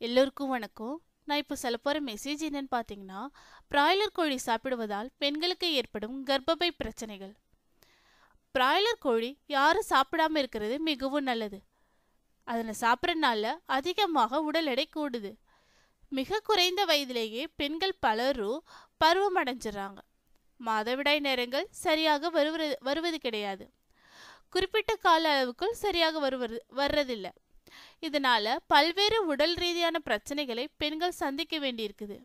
எல்லோருக்கும் வணக்கம். நான் இப்போ சொல்ல போகிற மெசேஜ் என்னன்னு பார்த்தீங்கன்னா பிராய்லர் கோழி சாப்பிடுவதால் பெண்களுக்கு ஏற்படும் கர்ப்பப்பை பிரச்சனைகள். பிராய்லர் கோழி யாரும் சாப்பிடாம இருக்கிறது மிகவும் நல்லது. அதனை சாப்பிட்றனால அதிகமாக உடல் எடை கூடுது. மிக குறைந்த வயதிலேயே பெண்கள் பலரும் பருவம் அடைஞ்சிடறாங்க. மாதவிடாய் நேரங்கள் சரியாக வருவது வருவது கிடையாது. குறிப்பிட்ட கால அளவுக்குள் சரியாக வருவது வர்றதில்லை. இதனால பல்வேறு உடல் ரீதியான பிரச்சனைகளை பெண்கள் சந்திக்க வேண்டியிருக்குது.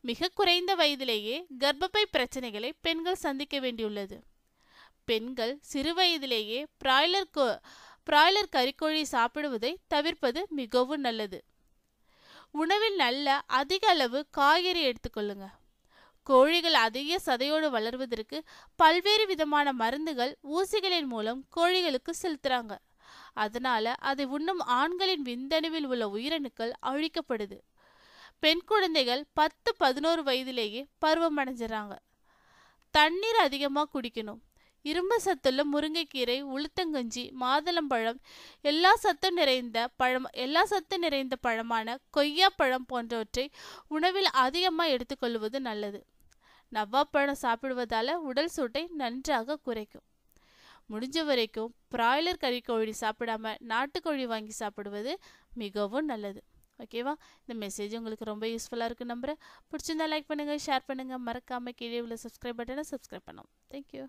மிக குறைந்த வயதிலேயே கர்ப்பப்பை பிரச்சனைகளை பெண்கள் சந்திக்க வேண்டியுள்ளது. பெண்கள் சிறு வயதிலேயே பிராய்லர் கோ பிராய்லர் கறிக்கோழி சாப்பிடுவதை தவிர்ப்பது மிகவும் நல்லது. உணவில் நல்ல அதிக அளவு காய்கறி எடுத்துக்கொள்ளுங்க கோழிகள் அதிக சதையோடு வளர்வதற்கு பல்வேறு விதமான மருந்துகள் ஊசிகளின் மூலம் கோழிகளுக்கு செலுத்துறாங்க. அதனால அதை உண்ணும் ஆண்களின் விந்தணுவில் உள்ள உயிரணுக்கள் அழிக்கப்படுது. பெண் குழந்தைகள் பத்து பதினோரு வயதிலேயே பருவம் அடைஞ்சிடறாங்க தண்ணீர் அதிகமாக குடிக்கணும். இரும்பு சத்துள்ள முருங்கைக்கீரை உளுத்தங்கஞ்சி மாதுளம்பழம் எல்லா சத்தும் நிறைந்த பழம் எல்லா சத்து நிறைந்த பழமான கொய்யா பழம் போன்றவற்றை உணவில் அதிகமாக எடுத்துக்கொள்வது நல்லது. நவ்வாப்பழம் சாப்பிடுவதால உடல் சூட்டை நன்றாக குறைக்கும். முடிஞ்ச வரைக்கும் பிராய்லர் கறிக்கோழி சாப்பிடாம நாட்டுக்கோழி வாங்கி சாப்பிடுவது மிகவும் நல்லது. ஓகேவா இந்த மெசேஜ் உங்களுக்கு ரொம்ப யூஸ்ஃபுல்லாக இருக்கு நம்புகிறேன் பிடிச்சிருந்தா லைக் பண்ணுங்கள் ஷேர் பண்ணுங்கள் மறக்காமல் கீழே உள்ள சப்ஸ்கிரைப் பட்டனை சப்ஸ்கிரைப் பண்ணோம் தேங்க்யூ